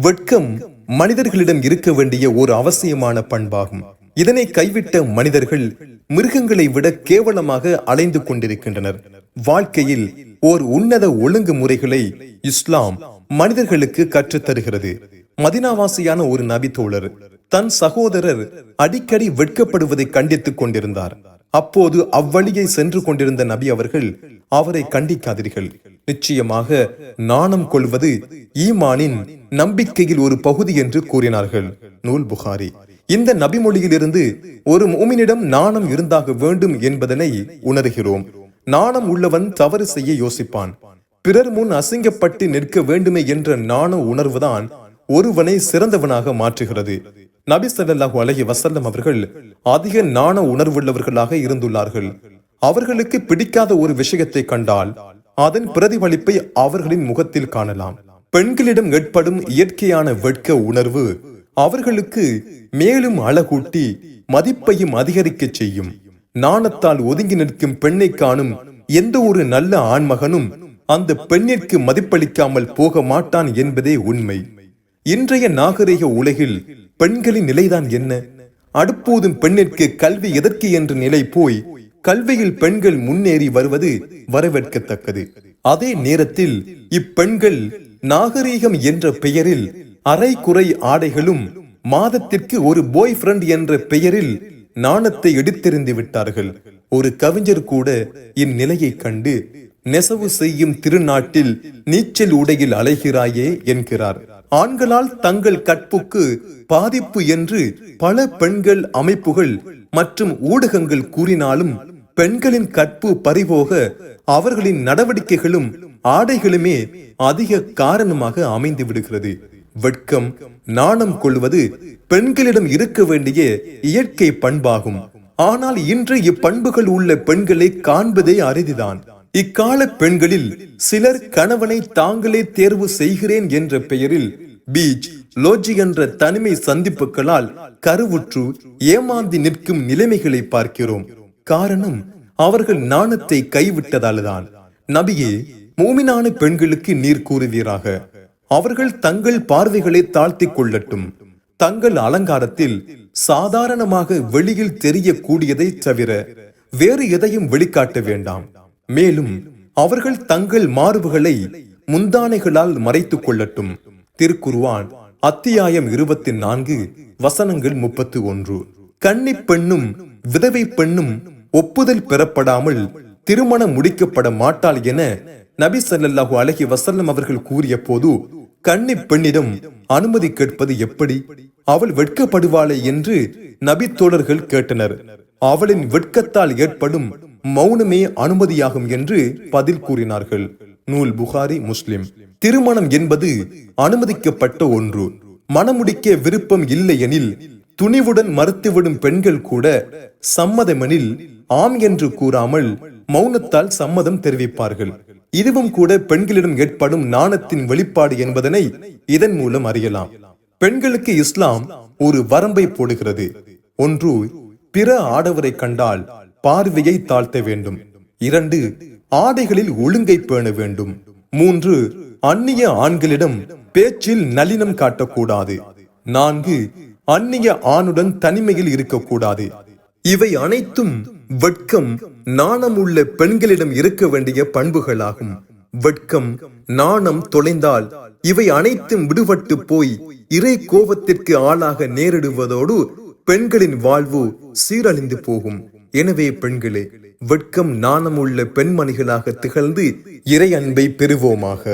வெட்கம் மனிதர்களிடம் இருக்க வேண்டிய ஒரு அவசியமான பண்பாகும். இதனை கைவிட்ட மனிதர்கள் மிருகங்களை விட கேவலமாக அலைந்து கொண்டிருக்கின்றனர். வாழ்க்கையில் ஓர் உன்னத ஒழுங்கு முறைகளை இஸ்லாம் மனிதர்களுக்கு கற்றுத்தருகிறது. மதினாவாசியான ஒரு நபி தோழர் தன் சகோதரர் அடிக்கடி வெட்கப்படுவதை கண்டித்துக் கொண்டிருந்தார். அப்போது அவ்வழியை சென்று கொண்டிருந்த நபி அவர்கள் அவரை கண்டிக்காதீர்கள். நிச்சயமாக நாணம் கொள்வது ஈமானின் நம்பிக்கையில் ஒரு பகுதி என்று கூறினார்கள். நூல் புகாரி. இந்த நபிமொழியிலிருந்து ஒரு மூமினிடம் நாணம் இருந்தாக வேண்டும் என்பதனை உணர்கிறோம். நாணம் உள்ளவன் தவறு செய்ய யோசிப்பான். பிறர் முன் அசிங்கப்பட்டு நிற்க வேண்டுமே என்ற நாண உணர்வுதான் ஒருவனை சிறந்தவனாக மாற்றுகிறது. நபி சல்லாஹூ அலஹி வசல்லம் அவர்கள் அதிக நாண உணர்வுள்ளவர்களாக இருந்துள்ளார்கள். அவர்களுக்கு பிடிக்காத ஒரு விஷயத்தை கண்டால் அதன் பிரதிபலிப்பை அவர்களின் முகத்தில் காணலாம். பெண்களிடம் ஏற்படும் இயற்கையான வெட்க உணர்வு அவர்களுக்கு மேலும் அழகூட்டி மதிப்பையும் அதிகரிக்க செய்யும். நாணத்தால் ஒதுங்கி நிற்கும் பெண்ணை காணும் எந்த ஒரு நல்ல ஆண்மகனும் அந்த பெண்ணிற்கு மதிப்பளிக்காமல் போக மாட்டான் என்பதே உண்மை. இன்றைய நாகரிக உலகில் பெண்களின் நிலைதான் என்ன? அடுப்போதும் பெண்ணிற்கு கல்வி எதற்கு என்ற நிலை போய் கல்வியில் பெண்கள் முன்னேறி வருவது வரவேற்கத்தக்கது. அதே நேரத்தில் இப்பெண்கள் நாகரீகம் என்ற பெயரில் அரை குறை ஆடைகளும் மாதத்திற்கு ஒரு பாய் ஃப்ரெண்ட் என்ற பெயரில் நாணத்தை எடுத்தெறிந்து விட்டார்கள். ஒரு கவிஞர் கூட இந்நிலையை கண்டு நெசவு செய்யும் திருநாட்டில் நீச்சல் உடையில் அலைகிறாயே என்கிறார். ஆண்களால் தங்கள் கற்புக்கு பாதிப்பு என்று பல பெண்கள் அமைப்புகள் மற்றும் ஊடகங்கள் கூறினாலும் பெண்களின் கற்பு பறிபோக அவர்களின் நடவடிக்கைகளும் ஆடைகளுமே அதிக காரணமாக அமைந்து விடுகிறது. வெட்கம் நாணம் கொள்வது பெண்களிடம் இருக்க வேண்டிய இயற்கை பண்பாகும். ஆனால் இன்று இப்பண்புகள் உள்ள பெண்களை காண்பதே அரிதுதான். இக்கால பெண்களில் சிலர் கணவனை தாங்களே தேர்வு செய்கிறேன் என்ற பெயரில் பீச் லோஜி என்ற தனிமை சந்திப்புகளால் கருவுற்று ஏமாந்தி நிற்கும் நிலைமைகளை பார்க்கிறோம். காரணம் அவர்கள் நாணத்தை கைவிட்டதால்தான். நபியே மூமினான பெண்களுக்கு நீர் கூறுவீராக. அவர்கள் தங்கள் பார்வைகளை தாழ்த்திக் கொள்ளட்டும். தங்கள் அலங்காரத்தில் சாதாரணமாக வெளியில் தெரியக்கூடியதை தவிர வேறு எதையும் வெளிக்காட்ட வேண்டாம். மேலும் அவர்கள் தங்கள் மார்புகளை முந்தானைகளால் மறைத்துக் கொள்ளட்டும். திருக்குருவான் அத்தியாயம் இருபத்தி நான்கு வசனங்கள் முப்பத்தி ஒன்று கன்னி பெண்ணும் விதவை பெண்ணும் ஒப்புதல் பெறப்படாமல் திருமணம் முடிக்கப்பட மாட்டாள் என நபி சல்லாஹூ அலைஹி வசல்லம் அவர்கள் கூறிய போது கன்னி பெண்ணிடம் அனுமதி கேட்பது எப்படி? அவள் வெட்கப்படுவாளே என்று நபி தோழர்கள் கேட்டனர். அவளின் வெட்கத்தால் ஏற்படும் மௌனமே அனுமதியாகும் என்று பதில் கூறினார்கள். நூல் புகாரி முஸ்லிம். திருமணம் என்பது அனுமதிக்கப்பட்ட ஒன்று. மனமுடிக்க விருப்பம் இல்லையெனில் துணிவுடன் மறுத்துவிடும் பெண்கள் கூட சம்மதமெனில் ஆம் என்று கூறாமல் மௌனத்தால் சம்மதம் தெரிவிப்பார்கள். இதுவும் கூட பெண்களிடம் ஏற்படும் நாணத்தின் வெளிப்பாடு என்பதனை இதன் மூலம் அறியலாம். பெண்களுக்கு இஸ்லாம் ஒரு வரம்பை போடுகிறது. ஒன்று பிற ஆடவரை கண்டால் பார்வையை தாழ்த்த வேண்டும். இரண்டு ஆடைகளில் ஒழுங்கை பேண வேண்டும். மூன்று அந்நிய ஆண்களிடம் பேச்சில் நளினம் காட்டக்கூடாது. நான்கு அந்நிய ஆணுடன் தனிமையில் இருக்கக்கூடாது. இவை அனைத்தும் வெட்கம் நாணம் உள்ள பெண்களிடம் இருக்க வேண்டிய பண்புகளாகும். வெட்கம் நாணம் தொலைந்தால் இவை அனைத்தும் விடுபட்டு போய் இறை கோபத்திற்கு ஆளாக நேரிடுவதோடு பெண்களின் வாழ்வு சீரழிந்து போகும். எனவே பெண்களே வெட்கம் நாணம் உள்ள பெண்மணிகளாக திகழ்ந்து இறை அன்பை பெறுவோமாக.